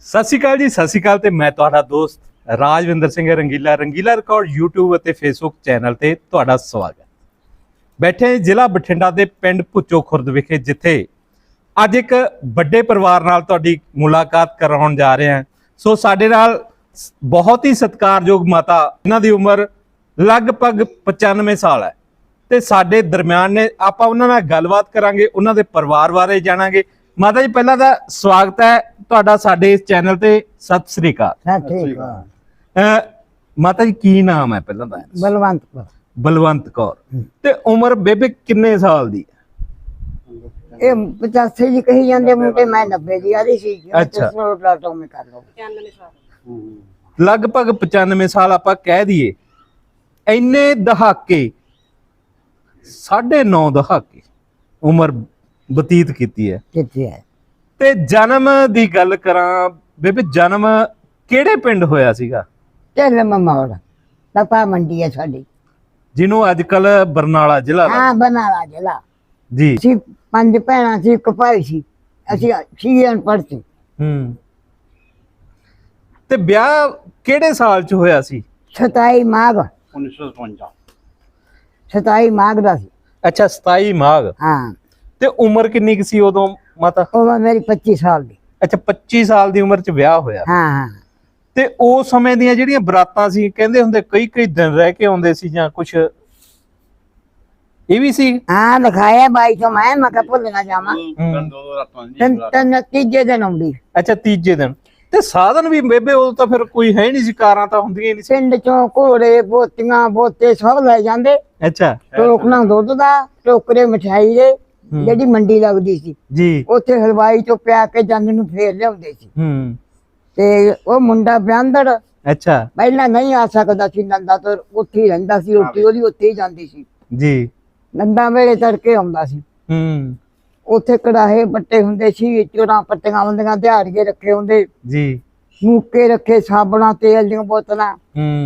ਸਤਿ ਸ਼੍ਰੀ ਅਕਾਲ ਜੀ, ਸਤਿ ਸ਼੍ਰੀ ਅਕਾਲ ਤੇ ਮੈਂ ਤੁਹਾਡਾ ਦੋਸਤ ਰਾਜਵਿੰਦਰ ਸਿੰਘ ਰੰਗੀਲਾ। ਰੰਗੀਲਾ ਰਿਕਾਰਡ YouTube ਅਤੇ Facebook ਚੈਨਲ ਤੇ ਤੁਹਾਡਾ ਸਵਾਗਤ ਬੈਠੇ ਜ਼ਿਲ੍ਹਾ ਬਠਿੰਡਾ ਦੇ ਪਿੰਡ ਭੁੱਚੋ ਖੁਰਦ ਵਿਖੇ, ਜਿੱਥੇ ਅੱਜ ਇੱਕ ਵੱਡੇ ਪਰਿਵਾਰ ਨਾਲ ਤੁਹਾਡੀ ਮੁਲਾਕਾਤ ਕਰਾਉਣ ਜਾ ਰਹੇ ਹਾਂ। ਸੋ ਸਾਡੇ ਨਾਲ ਸ- ਬਹੁਤ ਹੀ ਸਤਿਕਾਰਯੋਗ ਮਾਤਾ ਇਹਨਾਂ ਦੀ ਉਮਰ ਲਗਭਗ 95 ਸਾਲ ਹੈ। ਤੇ ਸਾਡੇ ਦਰਮਿਆਨ ਨੇ, ਆਪਾਂ ਉਹਨਾਂ ਨਾਲ ਗੱਲਬਾਤ ਕਰਾਂਗੇ, ਉਹਨਾਂ ਦੇ ਪਰਿਵਾਰ ਬਾਰੇ ਜਾਣਾਂਗੇ। ਮਾਤਾ ਜੀ ਪਹਿਲਾਂ ਤਾਂ ਸਵਾਗਤ ਹੈ ਤੁਹਾਡਾ ਸਾਡੇ ਇਸ ਚੈਨਲ ਤੇ। ਸਤਿ ਸ੍ਰੀ ਅਕਾਲ। ਹਾਂ ਠੀਕ ਆ ਅਹ ਮਾਤਾ ਜੀ ਕੀ ਨਾਮ ਹੈ ਪਹਿਲਾਂ ਤਾਂ? ਬਲਵੰਤ ਕੌਰ। ਬਲਵੰਤ ਕੌਰ। ਤੇ ਉਮਰ ਬੇਬੇ ਕਿੰਨੇ ਸਾਲ ਦੀ? ਹੈ ਇਹ 85 ਜੀ ਕਹੀ ਜਾਂਦੇ ਮੁੰਡੇ ਮੈਂ 90 ਦੀ ਆਦੀ ਸੀ ਅੱਛਾ। ਲਾਟੋ ਮੇ ਕਰ ਲਓ ਲਗਭਗ 95 ਸਾਲ ਆਪਾਂ ਕਹਿ ਦਈਏ। ਇੰਨੇ ਦਹਾਕੇ ਸਾਢੇ ਨੌ ਦਹਾਕੇ ਉਮਰ ਬਤੀਤ ਕੀਤੀ ਹੈ। ਕਿੱਥੇ ਹੈ। ਤੇ ਜਨਮ ਦੀ ਗੱਲ ਕਰਾਂ ਬੇਬੇ ਜਨਮ ਕਿਹੜੇ ਪਿੰਡ ਹੋਇਆ ਸੀਗਾ? ਚੱਲ ਮਮੌੜ ਤਪਾ ਮੰਡੀ ਹੈ ਸਾਡੀ। ਜਿਹਨੂੰ ਅੱਜ ਕੱਲ ਬਰਨਾਲਾ ਜ਼ਿਲ੍ਹਾ ਦਾ। ਹਾਂ ਬਨਾਲਾ ਜ਼ਿਲ੍ਹਾ। ਜੀ। ਸੀ ਪੰਜ ਭੈਣਾਂ ਸੀ ਇੱਕ ਭਾਈ ਸੀ। ਅਸੀਂ ਛੇ ਅਨਪੜ੍ਹ ਸੀ। ਹੂੰ। ਤੇ ਵਿਆਹ ਕਿਹੜੇ ਸਾਲ ਚ ਹੋਇਆ ਸੀ? 27 ਮਾਘ। 1955 27 ਮਾਘ ਦਾ ਸੀ। ਅੱਛਾ 27 ਮਾਘ। ਹਾਂ। ਤੇ ਉਮਰ ਕਿੰਨੀ ਕੁ ਸੀ ਉਦੋਂ ਮਾਤਾ? ਉਹ ਮੇਰੀ 25 ਸਾਲ ਦੀ। ਅੱਛਾ 25 ਸਾਲ ਦੀ ਉਮਰ ਚ ਵਿਆਹ ਹੋਇਆ। ਹਾਂ ਹਾਂ। ਤੇ ਉਸ ਸਮੇਂ ਦੀਆਂ ਜਿਹੜੀਆਂ ਬਰਾਤਾਂ ਸੀ ਕਹਿੰਦੇ ਹੁੰਦੇ ਕਈ ਕਈ ਦਿਨ ਰਹਿ ਕੇ ਆਉਂਦੇ ਸੀ ਜਾਂ ਕੁਝ ਇਹ ਵੀ ਸੀ? ਹਾਂ ਲਿਖਾਇਆ ਬਾਈ ਤੋਂ ਮੈਂ ਮੈਂ ਕਿਹਾ ਭੁੱਲ ਨਾ ਜਾਵਾਂ। ਤਿੰਨ ਤਿੰਨ ਤੀਜੇ ਦਿਨ ਆਉਂਦੀ। ਅੱਛਾ ਤੀਜੇ ਦਿਨ। ਤੇ ਸਾਧਨ ਵੀ ਬੇਬੇ ਉਦੋਂ ਤਾਂ ਫਿਰ ਕੋਈ ਹੈ ਨਹੀਂ ਸੀ ਕਾਰਾਂ ਤਾਂ ਹੁੰਦੀਆਂ ਹੀ ਨਹੀਂ ਸੀ। ਪਿੰਡ ਚੋਂ ਘੋੜੇ ਬੋਤੀਆਂ ਬੋਤੇ ਸਭ ਲੈ ਜਾਂਦੇ। ਅੱਛਾ। ਟੋਕਣਾ ਦੁੱਧ ਦਾ ਟੋਕਰੇ ਮਠਾਈ ਦੇ। ਜਿਹੜੀ ਮੰਡੀ ਲੱਗਦੀ ਸੀ। ਜੀ। ਉੱਥੇ ਹਲਵਾਈ ਤੋਂ ਪਿਆ ਕੇ ਜੰਨ ਨੂੰ ਫੇਰ ਲਿਆਉਂਦੇ ਸੀ। ਹੂੰ। ਤੇ ਉਹ ਮੁੰਡਾ ਬਿਆੰਦੜ ਅੱਛਾ। ਪਹਿਲਾਂ ਨਹੀਂ ਆ ਸਕਦਾ ਸੀ ਨੰਦਾ ਤੋਂ ਉੱਥੇ ਹੀ ਰਹਿੰਦਾ ਸੀ ਰੋਟੀ ਉਹਦੀ ਉੱਥੇ ਹੀ ਜਾਂਦੀ ਸੀ। ਜੀ। ਨੰਦਾ ਵੇਲੇ ਤੜਕੇ ਆਉਂਦਾ ਸੀ। ਹੂੰ। ਉੱਥੇ ਕੜਾਹੇ ਪੱਟੇ ਹੁੰਦੇ ਸੀ ਚੋਰਾਂ ਪੱਟੀਆਂ ਹੁੰਦੀਆਂ ਦਿਹਾੜੀਏ ਰੱਖੇ ਹੁੰਦੇ। ਜੀ। ਮੂਕੇ ਰੱਖੇ ਸਾਬਣਾ ਤੇਲ ਦੀਆਂ ਬੋਤਲਾਂ।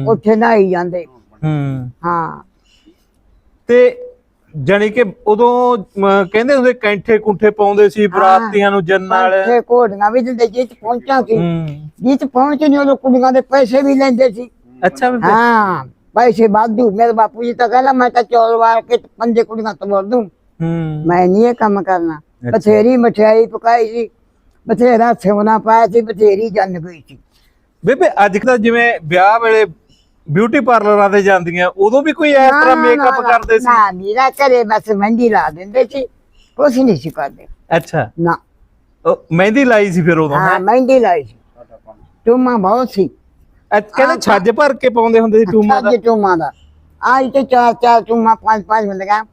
ਉੱਥੇ ਨਹਾਈ ਜਾਂਦੇ। ਹੂੰ। ਹਾਂ। ਤੇ ਜਾਣੀ ਕਿ ਉਦੋਂ ਅਮ, ਕਹਿੰਦੇ ਹੁੰਦੇ ਕੈਂਠੇ ਕੁੰਠੇ ਪਾਉਂਦੇ ਸੀ ਬਰਾਤੀਆਂ ਨੂੰ ਜੰਨ ਨਾਲ। ਪੰਛੇ ਘੋੜੀਆਂ ਵੀ ਦਿੰਦੇ ਜਿੱਤ ਪਹੁੰਚਾ ਸੀ। ਹੂੰ। ਜਿੱਤ ਪਹੁੰਚ ਨਹੀਂ ਉਦੋਂ ਕੁੜੀਆਂ ਦੇ ਪੈਸੇ ਵੀ ਲੈਂਦੇ ਸੀ। ਅੱਛਾ ਬੇਬੇ ਹਾਂ ਪੈਸੇ ਵਾਧੂ। ਮੇਰੇ ਬਾਪੂ ਜੀ ਤਾਂ ਕਹਿੰਦਾ ਮੈਂ ਤਾਂ ਚੌਲ ਵਾਰ ਕੇ ਪੰਜੇ ਕੁੜੀਆਂ ਤੋੜ ਦੂੰ। ਹੂੰ। ਮੈਂ ਨਹੀਂ ਇਹ ਕੰਮ ਕਰਨਾ। ਅੱਛਾ। ਬਥੇਰੀ ਮਠਿਆਈ ਪਕਾਈ ਸੀ। ਬਥੇਰਾ ਸੇਵਨਾ ਪਾਇਆ ਸੀ ਬਥੇਰੀ ਜੰਨ ਗਈ ਸੀ। ਬੇਬੇ ਅੱਜ ਕੱਲ੍ਹ ਜਿਵੇਂ ਵਿਆਹ ਵੇਲੇ ਬਿਊਟੀ ਪਾਰਲਰਾਂ ਤੇ ਜਾਂਦੀਆਂ ਉਦੋਂ ਵੀ ਕੋਈ ਇਸ ਤਰ੍ਹਾਂ ਮੇਕਅਪ ਕਰਦੇ ਸੀ? ਨਾ ਮੇਰਾ ਘਰੇ ਬਸ ਮਹਿੰਦੀ ਲਾ ਦਿੰਦੇ ਸੀ ਕੁਛ ਨਹੀਂ ਸੀ ਕਰਦੇ। ਅੱਛਾ। ਨਾ। ਉਹ ਮਹਿੰਦੀ ਲਾਈ ਸੀ ਫਿਰ ਉਦੋਂ ਹਾਂ ਮਹਿੰਦੀ ਲਾਈ ਸੀ। ਟੂਮਾ ਬਹੁਤ ਸੀ। ਕਹਿੰਦੇ ਛੱਜ ਭਰ ਕੇ ਪਾਉਂਦੇ ਹੁੰਦੇ ਸੀ ਟੂਮਾ ਦਾ? ਅੱਜ ਟੂਮਾ ਦਾ। ਆਈ ਤੇ ਚਾਰ ਚਾਰ ਟੂਮਾ ਪੰਜ ਪੰਜ ਹੁੰਦੀਆਂ।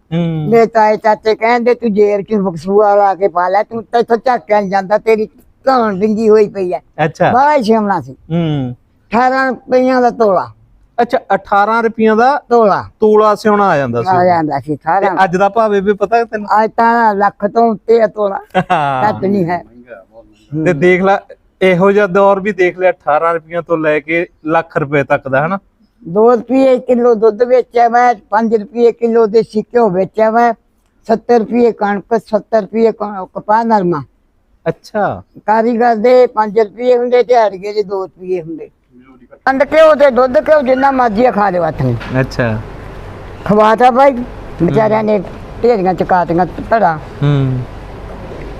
ਮੇਰੇ ਤਾਏ ਚਾਚੇ ਕਹਿੰਦੇ ਤੂੰ ਜੇਰ ਚ ਬਕਸੂਆ ਲਾ ਕੇ ਪਾ ਲੈ ਤੂੰ ਤੇ ਝੱਕਿਆ ਜਾਂਦਾ ਤੇਰੀ ਧੌਣ ਡਿੰਗੀ ਹੋਈ ਪਈ ਐ। ਅੱਛਾ। ਬੜਾ ਸ਼ਿਮਲਾ ਸੀ। ਹੂੰ। 18 ਰੁਪਈਆਂ ਦਾ ਤੋਲਾ। ਅੱਛਾ 18 ਰੁਪਈਆਂ ਦਾ ਤੋਲਾ। ਤੋਲਾ ਸਿਉਣਾ ਆ ਜਾਂਦਾ ਆ ਸੀ ਜਾਂਦਾ ਸੀ ਤੇ ਸਾਰਾ ਅੱਜ ਦਾ ਭਾਅ ਬੇਬੇ ਪਤਾ ਤੈਨੂੰ? ਅੱਜ ਤਾਂ ਲੱਖ ਤੋਂ ਉੱਤੇ ਆ ਤੋਲਾ। ਘੱਟ ਨਹੀਂ ਹੈ। ਤੇ ਦੇਖ ਲੈ ਇਹੋ ਜਿਹਾ ਦੌਰ ਵੀ ਦੇਖ ਲਿਆ 18 ਰੁਪਈਆਂ ਤੋਂ ਲੈ ਕੇ ਲੱਖ ਰੁਪਏ ਤੱਕ ਦਾ ਹਨਾ? 2 ਰੁਪਏ ਕਿਲੋ ਦੁੱਧ ਵੇਚਿਆ ਮੈਂ 5 ਰੁਪਏ ਕਿਲੋ ਦੇਸੀ ਘਿਓ ਵੇਚਿਆ ਮੈਂ 70 ਰੁਪਏ ਕਣਕ 70 ਰੁਪਏ ਕ- ਕਪਾਹ ਨਰਮਾ। ਅੱਛਾ। ਕਾਰੀਗਰ ਦੇ 5 ਰੁਪਏ ਹੁੰਦੇ ਦਿਹਾੜੀਏ ਦੇ 2 ਰੁਪਏ ਹੁੰਦੇ। ਅੰਡ ਘਿਓ ਤੇ ਦੁੱਧ ਘਿਓ ਜਿੰਨਾ ਮਰਜ਼ੀ ਖਾ ਲਿਓ ਹੱਥ ਨੂੰ ਅੱਛਾ ਖਵਾਤਾ ਭਾਈ ਵਿਚਾਰਿਆਂ ਨੇ ਢੇਰੀਆਂ ਚਕਾਤੀਆਂ ਧੜਾ ਹੂੰ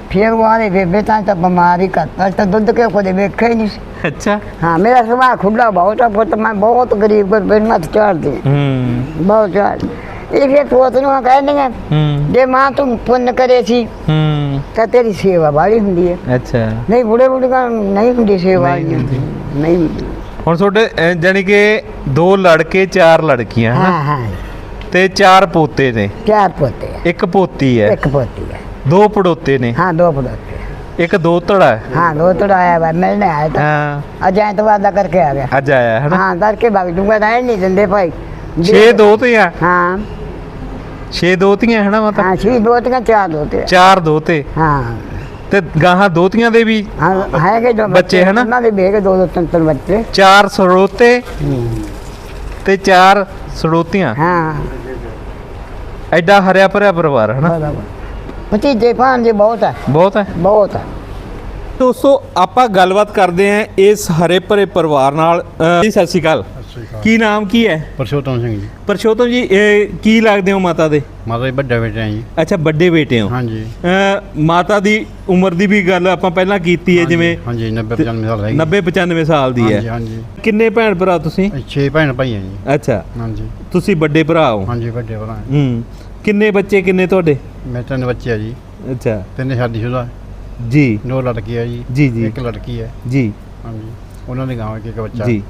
ਫਿਰ ਉਹ ਆਲੇ ਬੇਬੇ ਤਾਂ ਤਾਂ ਬਿਮਾਰ ਹੀ ਕਰਤਾ ਤਾਂ ਦੁੱਧ ਘਿਓ ਕਦੇ ਵੇਖਿਆ ਹੀ ਨਹੀਂ ਸੀ। ਅੱਛਾ ਹਾਂ ਮੇਰਾ ਸੁਭਾਅ ਖੁੱਲਾ ਬਹੁਤ ਆ ਪੁੱਤ ਮੈਂ ਬਹੁਤ ਗਰੀਬ ਕੋਲ ਬਿਨ ਮਤ ਝਾੜਦੀ ਹੂੰ ਬਹੁਤ ਝਾੜ ਇਹ ਫਿਰ ਪੁੱਤ ਨੂੰ ਕਹਿੰਦੀਆਂ ਹੂੰ ਜੇ ਮਾਂ ਤੂੰ ਪੁੰਨ ਕਰੇ ਸੀ ਹੂੰ ਤਾਂ ਤੇਰੀ ਸੇਵਾ ਵਾਲੀ ਹੁੰਦੀ ਹੈ ਅੱਛਾ ਨਹੀਂ ਬੁੜੇ ਬੁੜੀਆਂ ਹੁਣ ਤੁਹਾਡੇ ਜਾਣੀ ਕਿ ਦੋ ਲੜਕੇ ਚਾਰ ਲੜਕੀਆਂ ਹਾਂ ਹਾਂ। ਤੇ ਚਾਰ ਪੋਤੇ ਨੇ। ਚਾਰ ਪੋਤੇ ਆ। ਇੱਕ ਪੋਤੀ ਹੈ। ਇੱਕ ਪੋਤੀ ਹੈ। ਦੋ ਪੜੋਤੇ ਨੇ। ਹਾਂ ਦੋ ਪੜੋਤੇ ਇੱਕ ਦੋਤੜਾ ਹੈ। ਹਾਂ ਦੋ ਤੜਾ ਆਇਆ ਵਾ ਮਿਲਣੇ ਆਇਆ ਤਾਂ। ਹਾਂ। ਅੱਜ ਐਤਵਾਰ ਦਾ ਕਰਕੇ ਆ ਗਿਆ। ਅੱਜ ਆਇਆ ਹੈ ਨਾ ਹਾਂ ਕਰਕੇ ਭਗ ਦੂੰਗਾ ਰਹਿਣ ਨਹੀਂ ਦਿੰਦੇ ਭਾਈ। ਛੇ ਦੋਤੀਆਂ ਹਾਂ। ਛੇ ਦੋਤੀਆਂ ਹੈ ਨਾ ਮਤਲਬ ਹਾਂ ਛੇ ਦੋਤੀਆਂ ਚਾਰ ਦੋਤੇ ਆ। ਚਾਰ ਦੋਤੇ। ਹਾਂ। ਤੇ ਗਾਹਾਂ ਦੋਤੀਆਂ ਦੇ ਵੀ ਹਾਂ ਹੈਗੇ ਜੋ ਬੱਚੇ ਹਨਾ? ਉਹਨਾਂ ਦੇ ਬੇਗੇ ਦੋ ਦੋ ਤਿੰਨ ਤਿੰਨ ਬੱਚੇ। ਚਾਰ ਸਰੋਤੇ ਤੇ ਚਾਰ ਸਰੋਤੀਆਂ। ਹਾਂ। ਐਡਾ ਹਰਿਆ ਭਰਿਆ ਪਰਿਵਾਰ ਹੈ ਨਾ ਭਤੀਜੇ ਭਾਂਜੇ ਬਹੁਤ ਹੈ। ਬਹੁਤ ਹੈ? ਬਹੁਤ ਹੈ। ਦੋਸਤੋ ਆਪਾਂ ਗੱਲਬਾਤ ਕਰਦੇ ਆਂ ਇਸ ਹਰੇ ਭਰੇ ਪਰਿਵਾਰ ਨਾਲ। ਅਹ ਜੀ ਸਤਿ ਸ਼੍ਰੀ ਅਕਾਲ। ਕੀ ਨਾਮ ਕੀ ਹੈ? ਪਰਸ਼ੋਤਮ ਸਿੰਘ ਜੀ। ਪਰਸ਼ੋਤਮ ਜੀ ਇਹ ਕੀ ਲੱਗਦੇ ਹੋ ਮਾਤਾ ਦੇ? ਮਾਤਾ ਜੀ ਵੱਡਾ ਬੇਟਾ ਜੀ। ਅੱਛਾ ਵੱਡੇ ਬੇਟੇ ਹੋ। ਹਾਂਜੀ। ਮਾਤਾ ਦੀ ਉਮਰ ਦੀ ਵੀ ਗੱਲ ਆਪਾਂ ਪਹਿਲਾਂ ਕੀਤੀ ਹੈ ਜਿਵੇਂ ਹਾਂਜੀ 90 95 ਸਾਲ ਹੈਗੀ 90 95 ਸਾਲ ਦੀ ਹੈ। ਕਿੰਨੇ ਭੈਣ ਭਰਾ ਤੁਸੀਂ? ਅਸੀਂ ਭੈਣ ਭਾਈ ਹੈ ਜੀ। ਅੱਛਾ। ਹਾਂਜੀ। ਤੁਸੀਂ ਵੱਡੇ ਭਰਾ ਹੋ। ਹਾਂਜੀ ਵੱਡੇ ਭਰਾ। ਹੂੰ। ਕਿੰਨੇ ਬੱਚੇ ਕਿੰਨੇ ਤੁਹਾਡੇ? ਮੇਰੇ ਤਿੰਨ ਬੱਚੇ ਆ ਜੀ। ਅੱਛਾ। ਤਿੰਨੇ ਸ਼ਾਦੀशुदा। ਜੀ। ਦੋ ਲੜਕੀਆਂ ਜੀ। ਜੀ, ਜੀ। ਇੱਕ ਲੜਕੀ ਹੈ। ਜੀ। ਹਾਂਜੀ। ਉਹਨਾਂ ਦੇ ਗਾਂਵ ਇੱਕ ਇੱਕ ਬੱਚਾ। ਜੀ।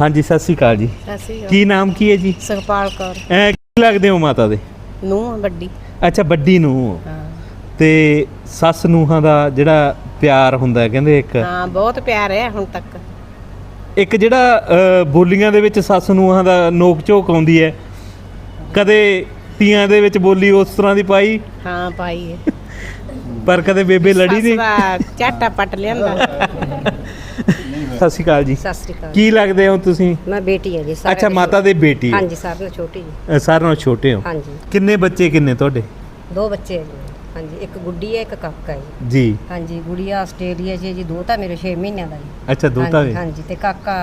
ਹਾਂਜੀ ਸਤਿ ਸ਼੍ਰੀ ਅਕਾਲ ਜੀ। ਅਸੀਂ ਕੀ ਨਾਮ ਕੀ ਹੈ ਜੀ? ਸੁਖਪਾਲ ਕੌਰ। ਐ ਕੀ ਲੱਗਦੇ ਹੋ ਮਾਤਾ ਦੇ? ਨੂੰ ਵੱਡੀ। ਅੱਛਾ ਵੱਡੀ ਨੂੰ ਹਾਂ। ਤੇ ਸੱਸ ਨੂੰਹਾਂ ਦਾ ਜਿਹੜਾ ਪਿਆਰ ਹੁੰਦਾ ਹੈ ਕਹਿੰਦੇ ਇੱਕ? ਹਾਂ ਬਹੁਤ ਪਿਆਰ ਹੈ ਹੁਣ ਤੱਕ। ਇੱਕ ਜਿਹੜਾ ਅ, ਬੋਲੀਆਂ ਦੇ ਵਿੱਚ ਸੱਸ ਨੂੰਹਾਂ ਦਾ ਨੋਕ ਝੋਕ ਆਉਂਦੀ ਹੈ ਕਦੇ ਤੀਆਂ ਦੇ ਵਿੱਚ ਬੋਲੀ ਉਸ ਤਰ੍ਹਾਂ ਦੀ ਪਾਈ? ਹਾਂ ਪਾਈ ਹੈ। ਪਰ ਕਦੇ ਬੇਬੇ ਲੜੀ ਨਹੀਂ? ਝਾਟਾ ਪੱਟ ਲਿਆਂਦਾ। ਸਤਿ ਸ਼੍ਰੀ ਅਕਾਲ ਜੀ। ਸਤਿ ਸ੍ਰੀ ਅਕਾਲ ਕੀ ਲੱਗਦੇ ਹੋ ਤੁਸੀਂ? ਮੈਂ ਬੇਟੀ ਹੈ ਜੀ ਸਾਰਿਆਂ ਅੱਛਾ ਦੀ ਮਾਤਾ ਦੇ ਬੇਟੀ ਹਾਂਜੀ ਸਾਰਿਆਂ ਨਾਲੋਂ ਛੋਟੀ ਜੀ। ਅ, ਸਾਰਿਆਂ ਨਾਲੋਂ ਛੋਟੇ ਹੋ। ਹਾਂਜੀ। ਕਿੰਨੇ ਬੱਚੇ ਕਿੰਨੇ ਤੁਹਾਡੇ? ਦੋ ਬੱਚੇ ਹੈ ਜੀ। ਹਾਂਜੀ ਇੱਕ ਗੁੱਡੀ ਹੈ ਇੱਕ ਕਾਕਾ ਹੈ ਜੀ। ਜੀ। ਹਾਂਜੀ ਗੁੜੀਆ ਆਸਟ੍ਰੇਲੀਆ 'ਚ ਹੈ ਜੀ ਦੋ ਤਾਂ ਮੇਰੇ 6 ਮਹੀਨਿਆਂ ਦਾ ਜੀ। ਅੱਛਾ ਹਾਂਜੀ, ਵੀ ਹਾਂਜੀ ਤੇ ਕਾਕਾ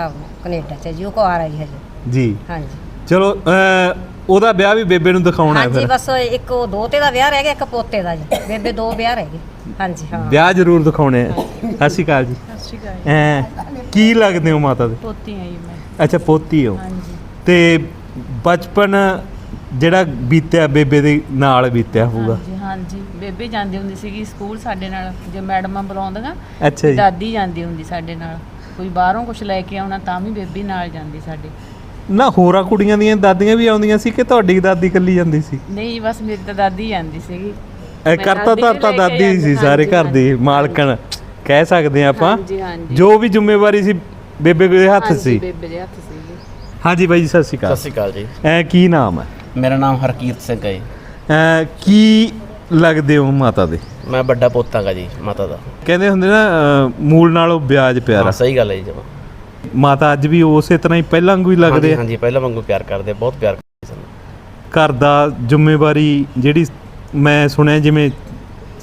ਕੈਨੇਡਾ 'ਚ ਹੈ ਜੀ ਉਹ ਕੋ ਆ ਰਹੀ ਹੈ ਜੀ। ਜੀ ਹਾਂਜੀ। ਚਲੋ ਅ, ਉਹਦਾ ਵਿਆਹ ਵੀ ਬੇਬੇ ਨੂੰ ਦਿਖਾਉਣਾ ਹੈ ਹਾਂਜੀ ਫਿਰ। ਬਸ ਇੱਕ ਉਹ ਦੋਤੇ ਦਾ ਵਿਆਹ ਰਹਿ ਗਿਆ ਇੱਕ ਪੋਤੇ ਦਾ ਜੀ। ਬੇਬੇ ਦੋ ਵਿਆਹ ਰਹਿ ਗਏ। ਹਾਂਜੀ ਹਾਂ। ਵਿਆਹ ਜ਼ਰੂਰ ਦਿਖਾਉਣੇ ਆ। ਸਤਿ ਸ਼੍ਰੀ ਅਕਾਲ ਜੀ। ਸਤਿ ਸ਼੍ਰੀ ਅਕਾਲ ਐ। ਕੀ ਲੱਗਦੇ ਹੋ ਮਾਤਾ ਦੇ? ਪੋਤੀ ਆਈ ਮੈਂ। ਅੱਛਾ ਪੋਤੀ ਹੋ। ਹਾਂਜੀ। ਤੇ ਬਚਪਨ ਜਿਹੜਾ ਬੀਤਿਆ ਬੇਬੇ ਦੇ ਨਾਲ ਬੀਤਿਆ ਹੋਊਗਾ? ਹਾਂਜੀ ਹਾਂਜੀ। ਬੇਬੇ ਜਾਂਦੀ ਹੁੰਦੀ ਸੀਗੀ ਸਕੂਲ ਸਾਡੇ ਨਾਲ ਜੇ ਮੈਡਮਾਂ ਬੁਲਾਉਂਦੀਆਂ ਅੱਛਾ ਜੀ। ਦਾਦੀ ਜਾਂਦੀ ਹੁੰਦੀ ਸਾਡੇ ਨਾਲ। ਕੋਈ ਬਾਹਰੋਂ ਕੁਝ ਲੈ ਕੇ ਆਉਣਾ ਤਾਂ ਵੀ ਬੇਬੀ ਨਾਲ ਜਾਂਦੀ ਸਾਡੇ। ਨਾ ਹੋਰਾਂ ਕੁੜੀਆਂ ਦੀਆਂ ਦਾਦੀਆਂ ਵੀ ਆਉਂਦੀਆਂ ਸੀ ਕਿ ਤੁਹਾਡੀ ਦਾਦੀ ਇਕੱਲੀ ਜਾਂਦੀ ਸੀ? ਨਹੀਂ ਬਸ ਮੇਰੀ ਤਾਂ ਦਾਦੀ ਜਾਂਦੀ ਸੀਗੀ। ਇਹ ਮੈਂ ਕਰਤਾ ਦਾਦੀ ਵੀ ਧਰਤਾ ਲੈ ਕੇ ਦਾਦੀ ਸੀ ਜਾਂਦੀ, ਸਾਰੇ ਘਰ ਹਾਂਜੀ, ਦੀ ਮਾਲਕਣ। ਕਹਿ ਸਕਦੇ ਆ ਆਪਾਂ ਹਾਂਜੀ ਹਾਂਜੀ। ਜੋ ਵੀ ਜ਼ਿੰਮੇਵਾਰੀ ਸੀ ਬੇਬੇ ਦੇ ਹੱਥ ਹਾਂਜੀ, ਸੀ। ਬੇਬੇ ਦੇ ਹੱਥ ਸੀਗੀ ਹਾਂਜੀ ਬਾਈ ਜੀ ਸਤਿ ਸ਼੍ਰੀ ਸਤਿ ਅਕਾਲ ਸ਼੍ਰੀ ਅਕਾਲ ਜੀ। ਐ ਕੀ ਨਾਮ ਹੈ? ਮੇਰਾ ਨਾਮ ਹਰਕੀਰਤ ਸਿੰਘ ਹੈ ਜੀ। ਐ ਕੀ ਲੱਗਦੇ ਹੋ ਮਾਤਾ ਦੇ? ਮੈਂ ਵੱਡਾ ਪੋਤਾ ਗਾ ਜੀ ਮਾਤਾ ਦਾ। ਕਹਿੰਦੇ ਹੁੰਦੇ ਨਾ ਅ, ਮੂਲ ਨਾਲੋਂ ਵਿਆਜ ਪਿਆਰਾ। ਹਾਂ ਸਹੀ ਗੱਲ ਹੈ ਜੀ ਜਮਾ। ਮਾਤਾ ਅੱਜ ਵੀ ਉਸੇ ਤਰ੍ਹਾਂ ਹੀ ਪਹਿਲਾਂ ਵਾਂਗੂ ਹੀ ਲੱਗਦੇ ਆ? ਹਾਂਜੀ ਪਹਿਲਾਂ ਵਾਂਗੂ ਪਿਆਰ ਕਰਦੇ ਬਹੁਤ ਪਿਆਰ ਕਰਦੇ ਸਾਨੂੰ। ਘਰ ਦਾ ਜ਼ਿੰਮੇਵਾਰੀ ਜਿਹੜੀ ਮੈਂ ਸੁਣਿਆ ਜਿਵੇਂ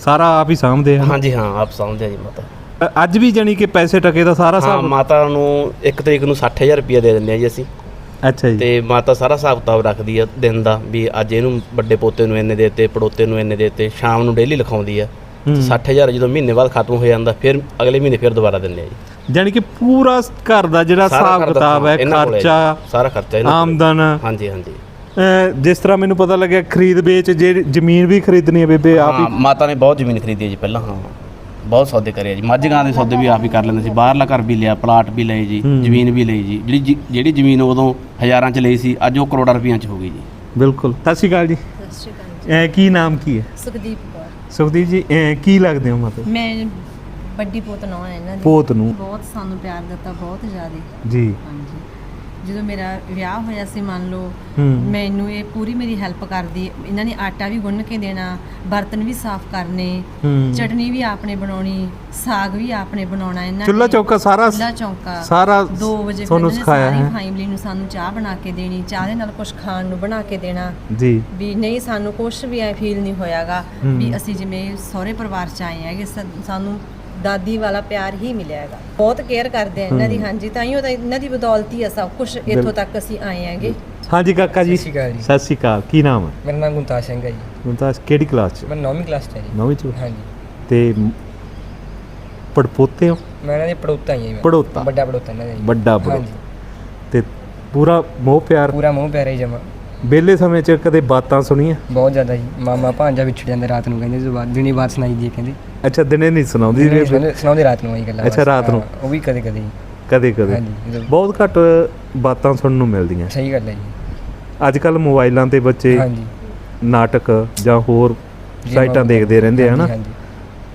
ਸਾਰਾ ਆਪ ਹੀ ਸਾਂਭਦੇ ਆ। ਹਾਂਜੀ ਹਾਂ ਆਪ ਸਮਝਦੇ ਆ ਜੀ ਮਾਤਾ। ਅ- ਅੱਜ ਵੀ ਜਾਨੀ ਕਿ ਪੈਸੇ ਟਕੇ ਦਾ ਸਾਰਾ ਹਾਂ ਹਿਸਾਬ ਮਾਤਾ ਨੂੰ ਇੱਕ ਤਰੀਕ ਨੂੰ 60000 ਰੁਪਏ ਦੇ ਦਿੰਦੇ ਆ ਜੀ ਅਸੀਂ। ਅੱਛਾ ਜੀ। ਤੇ ਮਾਤਾ ਸਾਰਾ ਹਿਸਾਬ ਕਿਤਾਬ ਰੱਖਦੀ ਆ ਦਿਨ ਦਾ ਵੀ ਅੱਜ ਇਹਨੂੰ ਵੱਡੇ ਪੋਤੇ ਨੂੰ ਇੰਨੇ ਦੇਤੇ ਪੜੋਤੇ ਨੂੰ ਇੰਨੇ ਦੇਤੇ ਸ਼ਾਮ ਨੂੰ ਡੇਲੀ ਲਿਖਾਉਂਦੀ ਆ। ਤੇ 60000 ਜਦੋਂ ਮਹੀਨੇ ਬਾਅਦ ਖਤਮ ਹੋ ਜਾਂਦਾ ਫਿਰ ਅਗਲੇ ਮਹੀਨੇ ਫਿਰ ਦੁਬਾਰਾ ਦਿੰਦੇ ਆ ਜੀ। ਜਾਨੀ ਕਿ ਪੂਰਾ ਘਰ ਦਾ ਜਿਹੜਾ ਸਾਰਾ ਹਿਸਾਬ ਘਰ ਦਾ ਕਿਤਾਬ ਹੈ ਇਹਨਾਂ ਕੋਲੇ ਆ ਜੀ। ਖਰਚਾ ਸਾਰਾ ਖਰਚਾ ਇਹਨਾਂ ਕੋਲੇ। ਆਮਦਨ। ਹਾਂਜੀ ਹਾਂਜੀ। ਜਿਸ ਤਰ੍ਹਾਂ ਮੈਨੂੰ ਪਤਾ ਲੱਗਿਆ ਖਰੀਦ ਵੇਚ ਜਿਹੜੀ ਜ਼ਮੀਨ ਵੀ ਖਰੀਦਣੀ ਹੈ ਬੇਬੇ ਆਪ ਹਾਂ ਹੀ ਮਾਤਾ ਨੇ ਬਹੁਤ ਜ਼ਮੀਨ ਖਰੀਦੀ ਹੈ ਜੀ ਪਹਿਲਾਂ। ਹਾਂ ਬਹੁਤ ਸੌਦੇ ਕਰੇ ਆ ਜੀ। ਮੱਝ ਗਾਂ ਦੇ ਸੌਦੇ ਵੀ ਆਪ ਹੀ ਕਰ ਲੈਂਦੇ ਸੀ। ਬਾਹਰਲਾ ਘਰ ਵੀ ਲਿਆ ਪਲਾਟ ਵੀ ਲਏ ਜੀ ਜ਼ਮੀਨ ਵੀ ਲਈ ਜੀ। ਜਿਹੜੀ ਜੀ- ਜਿਹੜੀ ਜ਼ਮੀਨ ਉਦੋਂ ਹਜ਼ਾਰਾਂ 'ਚ ਲਈ ਸੀ ਅੱਜ ਉਹ ਕਰੋੜਾਂ ਰੁਪਈਆਂ 'ਚ ਹੋ ਗਈ ਜੀ। ਬਿਲਕੁਲ। ਸਤਿ ਸ਼੍ਰੀ ਅਕਾਲ ਜੀ। ਸਤਿ ਸ਼੍ਰੀ ਅਕਾਲ ਅ, ਕੀ ਨਾਮ ਕੀ ਹੈ? ਸੁਖਦੀਪ ਕੌਰ। ਸੁਖਦੀਪ ਜੀ ਅ, ਕੀ ਲੱਗਦੇ ਹੋ ਮਤਲਬ ਮੈਂ ਵੱਡੀ ਪੁੱਤ ਨੌਂ ਇਹਨਾਂ ਦੀ। ਪੋਤ ਨੂੰ। ਬਹੁਤ ਸਾਨੂੰ ਪਿਆਰ ਦਿੱਤਾ ਬਹੁਤ ਜ਼ਿਆਦਾ। ਜੀ। ਹਾਂਜੀ। ਜਦੋਂ ਮੇਰਾ ਵਿਆਹ ਹੋਇਆ ਸੀ ਮੰਨ ਲਓ ਮੈਨੂੰ ਇਹ ਪੂਰੀ ਮੇਰੀ ਹੈਲਪ ਕਰਦੀ। ਇਹਨਾਂ ਨੇ ਆਟਾ ਵੀ ਗੁੰਨ ਕੇ ਦੇਣਾ ਬਰਤਨ ਵੀ ਸਾਫ਼ ਕਰਨੇ ਚਟਨੀ ਵੀ ਆਪਨੇ ਬਣਾਉਣੀ ਸਾਗ ਵੀ ਆਪਨੇ ਬਣਾਉਣਾ ਇਹਨਾਂ ਚੁੱਲ੍ਹਾ ਨੇ। ਚੌਕਾ ਸਾਰਾ ਚੁੱਲ੍ਹਾ ਚੌਂਕਾ। ਸਾਰਾ 2 ਵਜੇ ਤੁਹਾਨੂੰ ਸਿਖਾਇਆ ਹੈ। ਫੈਮਿਲੀ ਨੂੰ ਸਾਨੂੰ ਚਾਹ ਬਣਾ ਕੇ ਦੇਣੀ ਚਾਹ ਦੇ ਨਾਲ ਕੁਝ ਖਾਣ ਨੂੰ ਬਣਾ ਕੇ ਦੇਣਾ। ਜੀ। ਵੀ ਨਹੀਂ ਸਾਨੂੰ ਕੁਝ ਵੀ ਐ ਫੀਲ ਨਹੀਂ ਹੋਇਆਗਾ ਵੀ ਅਸੀਂ ਜਿਵੇਂ ਸਹੁਰੇ ਪਰਿਵਾਰ ਚ ਆਏ ਹੈਗੇ ਸਾਨੂੰ ਦਾਦੀ ਵਾਲਾ ਪਿਆਰ ਹੀ ਮਿਲਿਆ ਹੈਗਾ। ਬਹੁਤ ਕੇਅਰ ਕਰਦੇ ਆ ਇਹਨਾਂ ਦੀ ਹਾਂਜੀ ਤਾਂ ਹੀ ਉਹ ਤਾਂ ਇਹਨਾਂ ਦੀ ਬਦੌਲਤ ਹੀ ਆ ਸਭ ਕੁਝ ਇੱਥੋਂ ਤੱਕ ਅਸੀਂ ਆਏ ਹੈਗੇ। ਹਾਂਜੀ ਕਾਕਾ ਜੀ। ਸਤਿ ਸ਼੍ਰੀ ਅਕਾਲ ਜੀ। ਸਤਿ ਸ਼੍ਰੀ ਅਕਾਲ। ਕੀ ਨਾਮ ਹੈ? ਮੇਰਾ ਨਾਮ ਗੁੰਤਾਜ ਸਿੰਘ ਹੈ ਜੀ। ਤਾਂ ਕਿਹੜੀ ਕਲਾਸ ਚ? ਮੈਂ 9ਵੀਂ ਕਲਾਸ 'ਚ ਹਾਂ ਜੀ। ਨੌਵੀਂ ਚ? ਹਾਂਜੀ। ਤੇ ਪੜਪੋਤੇ ਹੋ? ਮੈਂ ਇਹਨਾਂ ਦੇ ਪੜੋਤਾ ਹੀ ਹਾਂ ਜੀ ਮੈਂ। ਪੜੋਤਾ। ਵੱਡਾ ਪੜੋਤਾ ਇਹਨਾਂ ਦਾ ਜੀ। ਵੱਡਾ ਹਾਂਜੀ। ਪੜੋਤਾ। ਤੇ ਪੂਰਾ ਮੋਹ ਪਿਆਰ? ਪੂਰਾ ਮੂੰਹ ਪਿਆਰਾ ਹੀ ਜਮਾ। ਵਿਹਲੇ ਸਮੇਂ ਚ ਕਦੇ ਬਾਤਾਂ ਸੁਣੀਆਂ? ਬਹੁਤ ਜ਼ਿਆਦਾ ਜੀ। ਮਾਮਾ ਭਾਂਜਾ ਵਿਛੜ ਜਾਂਦੇ ਰਾਤ ਨੂੰ ਕਹਿੰਦੇ ਜੋ ਬਾਤ ਦਿਨੀ ਬਾਤ ਸੁਣਾਈ ਦੀ ਹੈ ਕਹਿੰਦੇ। ਅੱਛਾ ਦਿਨੇ ਨਹੀਂ ਸੁਣਾਉਂਦੀ ਦਿਨੇ? ਸੁਣਾਉਂਦੇ- ਸੁਣਾਉਂਦੇ ਰਾਤ ਨੂੰ ਆਈ ਗੱਲਾਂ ਅੱਛਾ, ਬਸ। ਰਾਤ ਨੂੰ। ਹਾਂ, ਉਹ ਵੀ ਕਦੇ ਕਦੇ ਜੀ। ਕਦੇ ਕਦੇ। ਹਾਂਜੀ ਜਦੋਂ- ਬਹੁਤ ਘੱਟ ਬਾਤਾਂ ਸੁਣਨ ਨੂੰ ਮਿਲਦੀਆਂ। ਸਹੀ ਗੱਲ ਹੈ ਜੀ। ਅੱਜ ਕੱਲ ਮੋਬਾਈਲਾਂ ਤੇ ਬੱਚੇ ਹਾਂਜੀ। ਨਾਟਕ ਜਾਂ ਹੋਰ ਜੀ, ਸਾਈਟਾਂ। ਦੇਖਦੇ ਰਹਿੰਦੇ ਆ ਹਾਂਜੀ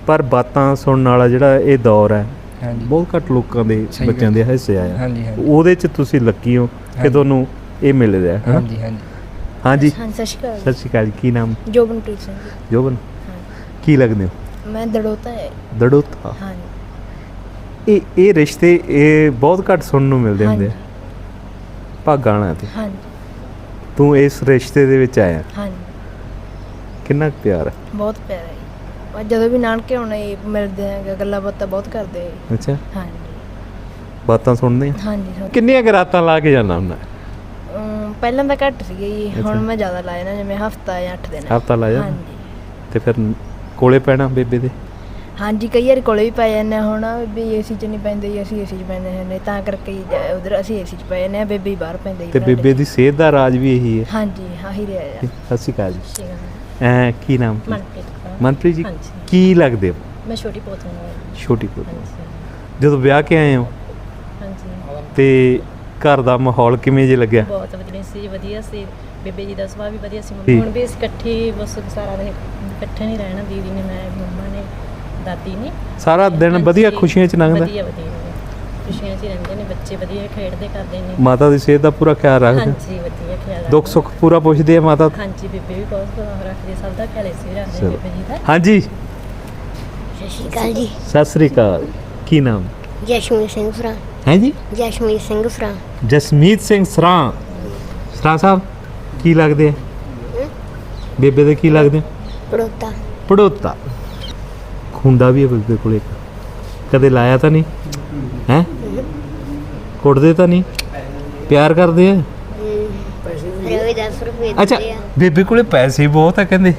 ਪਰ ਬਾਤਾਂ ਸੁਣਨ ਵਾਲਾ ਜਿਹੜਾ ਇਹ ਦੌਰ ਹੈ ਹਾਂਜੀ। ਬਹੁਤ ਘੱਟ ਲੋਕਾਂ ਦੇ ਸਹੀ ਬੱਚਿਆਂ। ਦੇ ਹਿੱਸੇ ਆਇਆ। ਹਾਂਜੀ ਹਾਂਜੀ। ਉਹਦੇ ਚ ਤੁਸੀਂ ਲੱਕੀ ਹੋ ਕਿ ਹਾਂਜੀ। ਤੁਹਾਨੂੰ ਇਹ ਮਿਲ ਰਿਹਾ ਹੈ ਹਾਂਜੀ ਹਾਂਜੀ। ਹਾਂਜੀ। ਹਾਂ ਸਤਿ ਸ਼੍ਰੀ ਸਤਿ ਅਕਾਲ ਸ਼੍ਰੀ ਅਕਾਲ ਜੀ। ਕੀ ਨਾਮ? ਜੋਬਨਪ੍ਰੀਤ ਸਿੰਘ। ਜੀ। ਜੋਬਨ ਕੀ ਲੱਗਦੇ ਹੋ? ਮੈਂ ਦੜੋਤਾ ਹੈ। ਦੜੋਤਾ? ਹਾਂ ਇਹ ਇਹ ਰਿਸ਼ਤੇ ਇਹ ਬਹੁਤ ਘੱਟ ਸੁਣਨ ਨੂੰ ਮਿਲਦੇ ਹੁੰਦੇ ਆ। ਹਾਂਜੀ। ਭਾਗਾਣਾ ਤੇ। ਹਾਂ ਤੂੰ ਇਸ ਰਿਸ਼ਤੇ ਦੇ ਵਿੱਚ ਆਇਆ। ਹਾਂ ਕਿੰਨਾ ਕੁ ਪਿਆਰ ਹੈ? ਬਹੁਤ ਪਿਆਰਾ ਹੈ ਪਰ ਜਦੋਂ ਵੀ ਨਾਨਕੇ ਆਉਣੇ ਮਿਲਦੇ ਆ ਗੱਲਾਂ ਬਾਤਾਂ ਬਹੁਤ ਕਰਦੇ ਆ ਅੱਛਾ। ਹਾਂਜੀ। ਬਾਤਾਂ ਸੁਣਦੇ ਆ? ਹਾਂਜੀ ਸੁਣ- ਕਿੰਨੀਆਂ ਕੁ ਰਾਤਾਂ ਲਾ ਕੇ ਜਾਂਦਾ ਹੁੰਦਾ? ਪਹਿਲਾਂ ਤਾਂ ਘੱਟ ਸੀਗੇ ਜੀ ਹੁਣ ਮੈਂ ਜ਼ਿਆਦਾ ਲਾਇਆ ਨਾ ਜਿਵੇਂ ਹਫਤਾ ਜਾਂ 8 ਦਿਨ। ਹਫ਼ਤਾ ਲਾ ਜਾ ਹਾਂਜੀ। ਤੇ ਫਿਰ ਕੋਲੇ ਪੈਣਾ ਬੇਬੇ ਦੇ? ਹਾਂਜੀ ਕਈ ਵਾਰ ਕੋਲੇ ਵੀ ਪੈ ਜਾਂਦੇ ਆ ਹੁਣ ਵੀ ਏਸੀ ਚ ਨਹੀਂ ਪੈਂਦੇ ਜੀ ਅਸੀਂ ਏਸੀ ਚ ਪੈਂਦੇ ਹੁੰਦੇ ਤਾਂ ਕਰਕੇ ਉਧਰ ਅਸੀਂ ਏਸੀ ਚ ਪੈ ਜਾਂਦੇ ਆ ਬੇਬੀ ਬਾਹਰ ਪੈਂਦੇ ਤੇ ਬੇਬੇ ਦੀ ਸਿਹਤ ਦਾ ਰਾਜ ਵੀ ਇਹੀ ਹੈ। ਹਾਂਜੀ ਆਹੀ ਰਿਹਾ ਜੀ ਸਤਿ ਸ਼੍ਰੀ ਅਕਾਲ ਜੀ। ਐ ਕੀ ਨਾਮ? ਮਨਪ੍ਰੀਤ। ਮਨਪ੍ਰੀਤ ਜੀ। ਕੀ ਲੱਗਦੇ ਹੋ? ਮੈਂ ਛੋਟੀ ਪੋਤਰੀ ਹਾਂ। ਛੋਟੀ ਪੁੱਤ ਹਾਂਜੀ। ਜਦੋਂ ਵਿਆਹ ਕੇ ਆਏ ਹੋ? ਹਾਂਜੀ। ਤੇ ਘਰ ਦਾ ਮਾਹੌਲ ਕਿਵੇਂ ਜੇ ਲੱਗਿਆ? ਬਹੁਤ ਵਧੀਆ ਸੀ ਵਧੀਆ ਸੀ। ਬੇਬੇ ਜੀ ਦਾ ਸੁਭਾਅ ਵੀ ਵਧੀਆ ਸੀ। ਠੀਕ। ਹੁਣ ਵੀ ਅਸੀਂ ਇਕੱਠੇ ਬਸ ਸਾਰਾ ਦਿਨ ਇਕੱਠੇ ਨਹੀਂ ਰਹਿਣਾ। ਦੀਦੀ ਨੇ ਮੈਂ ਮੰਮਾ ਨੇ ਦਾਦੀ ਨੇ। ਸਾਰਾ ਦਿਨ ਵਧੀਆ ਖੁਸ਼ੀਆਂ ਚ ਲੰਘਦਾ? ਵਧੀਆ ਵਧੀਆ ਖੁਸ਼ੀਆਂ 'ਚ ਹੀ ਰਹਿੰਦੇ ਨੇ ਬੱਚੇ ਵਧੀਆ ਖੇਡਦੇ ਕਰਦੇ ਨੇ। ਮਾਤਾ ਦੀ ਸਿਹਤ ਦਾ ਪੂਰਾ ਖਿਆਲ ਰੱਖਦੇ? ਹਾਂਜੀ ਵਧੀਆ ਖਿਆਲ ਦੁੱਖ ਸੁੱਖ ਪੂਰਾ ਪੁੱਛਦੇ ਆ ਮਾਤਾ? ਹਾਂਜੀ ਬੇਬੇ ਵੀ ਬਹੁਤ ਰੱਖਦੀ ਸਭ ਦਾ ਖਿਆਲ ਇਸੇ ਰੱਖਦੇ। ਬੇਬੇ ਜੀ ਦਾ। ਹਾਂਜੀ। ਸਤਿ ਸ਼੍ਰੀ ਅਕਾਲ ਜੀ। ਸਤਿ ਸ੍ਰੀ ਅਕਾਲ। ਕੀ ਨਾਮ? ਜਸ਼ਮੀਤ ਸਿੰਘ ਫਰਾਂ ਹੈ ਜੀ? ਜਸ਼ਮੀਤ ਸਿੰਘ ਫਰਾਂ ਜਸਮੀਤ ਸਿੰਘ ਸਰਾਂ। ਸਰਾਂ ਸਾਹਿਬ ਕੀ ਲੱਗਦੇ ਆ? ਬੇਬੇ ਦੇ ਕੀ ਲੱਗਦੇ ਆ? ਪੜੋਤਾ। ਪੜੋਤਾ। ਖੁੰਡਾ ਵੀ ਹੈ ਬੇਬੇ ਕੋਲ ਇੱਕ। ਕਦੇ ਲਾਇਆ ਤਾਂ ਨਹੀਂ? ਹੈ? ਕੁੱਟਦੇ ਤਾਂ ਨਹੀਂ? ਪਿਆਰ ਕਰਦੇ ਆ? ਰੋਈ 10 ਰੁਪਏ ਅੱਛਾ ਬੇਬੇ ਕੋਲੇ ਪੈਸੇ ਬਹੁਤ ਆ ਕਹਿੰਦੇ।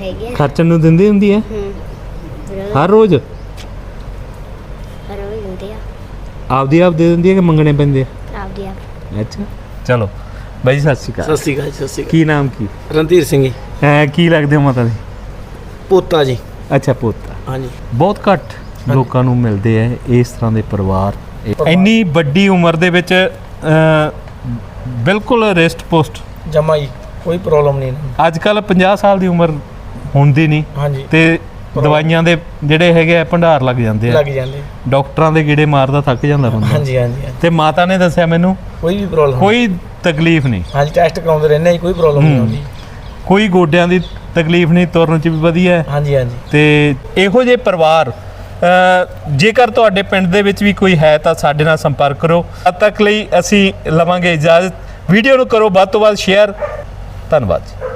ਹੈਗੇ ਖਰਚਣ ਨੂੰ ਦਿੰਦੀ ਹੁੰਦੀ ਹੈ। ਹਰ ਰੋਜ਼ ਰੋਈ ਹੁੰਦੇ ਆ ਆਪਦੀ ਆਪ ਦੇ ਦਿੰਦੀ ਹੈ ਕਿ ਮੰਗਣੇ ਪੈਂਦੇ ਆਪਦੀ ਆਪ। ਆ ਅੱਛਾ। ਚਲੋ ਬਾਈ ਜੀ, ਸਤਿ ਸ਼੍ਰੀ ਅਕਾਲ। ਸਤਿ ਸ਼੍ਰੀ ਅਕਾਲ ਜੀ, ਸਤਿ ਸ਼੍ਰੀ ਕੀ ਨਾਮ ਕੀ? ਅਕਾਲ ਰਣਧੀਰ ਸਿੰਘ ਜੀ। ਹੈ ਕੀ ਲੱਗਦੇ ਹੋ ਮਾਤਾ ਦੇ? ਪੋਤਾ ਜੀ। ਅੱਛਾ ਪੋਤਾ। ਹਾਂਜੀ। ਬਹੁਤ ਘੱਟ ਲੋਕਾਂ ਨੂੰ ਮਿਲਦੇ ਆ ਇਸ ਤਰ੍ਹਾਂ ਦੇ ਪਰਿਵਾਰ। ਇੰਨੀ ਵੱਡੀ ਉਮਰ ਦੇ ਵਿੱਚ ਬਿਲਕੁਲ ਰੈਸਟ ਪੋਸਟ ਜਮਾ ਜੀ ਕੋਈ ਪ੍ਰੋਬਲਮ ਨਹੀਂ ਇਹਨਾਂ ਨੂੰ। ਅੱਜ ਕੱਲ 50 ਸਾਲ ਦੀ ਉਮਰ ਹੁੰਦੀ ਨਹੀਂ। ਹਾਂਜੀ। ਤੇ ਦਵਾਈਆਂ ਦੇ ਜਿਹੜੇ ਹੈਗੇ ਆ ਭੰਡਾਰ ਲੱਗ ਜਾਂਦੇ ਆ। ਲੱਗ ਜਾਂਦੇ ਡਾਕਟਰਾਂ ਦੇ ਗੀੜੇ ਮਾਰਦਾ ਥੱਕ ਜਾਂਦਾ ਬੰਦਾ। ਹਾਂਜੀ ਹਾਂਜੀ ਹਾਂਜੀ। ਤੇ ਮਾਤਾ ਨੇ ਦੱਸਿਆ ਮੈਨੂੰ ਕੋਈ ਵੀ ਪ੍ਰੋਬਲਮ ਕੋਈ ਤਕਲੀਫ ਨਹੀਂ। ਹਾਂਜੀ ਟੈਸਟ ਕਰਾਉਂਦੇ ਰਹਿੰਦੇ ਜੀ ਕੋਈ ਪ੍ਰੋਬਲਮ ਨਹੀਂ ਹੂੰ। ਆਉਂਦੀ। ਕੋਈ ਗੋਡਿਆਂ ਦੀ ਤਕਲੀਫ ਨਹੀਂ ਤੁਰਨ ਚ ਵੀ ਵਧੀਆ ਹੈ। ਹਾਂਜੀ ਹਾਂਜੀ। ਤੇ ਇਹੋ ਜਿਹੇ ਪਰਿਵਾਰ ਅ, ਜੇਕਰ ਤੁਹਾਡੇ ਪਿੰਡ ਦੇ ਵਿੱਚ ਵੀ ਕੋਈ ਹੈ ਤਾਂ ਸਾਡੇ ਨਾਲ ਸੰਪਰਕ ਕਰੋ। ਤਦ ਤੱਕ ਲਈ ਅਸੀਂ ਲਵਾਂਗੇ ਇਜਾਜ਼ਤ। ਵੀਡੀਓ ਨੂੰ ਕਰੋ ਵੱਧ ਤੋਂ ਵੱਧ ਸ਼ੇਅਰ ਧੰਨਵਾਦ ਜੀ।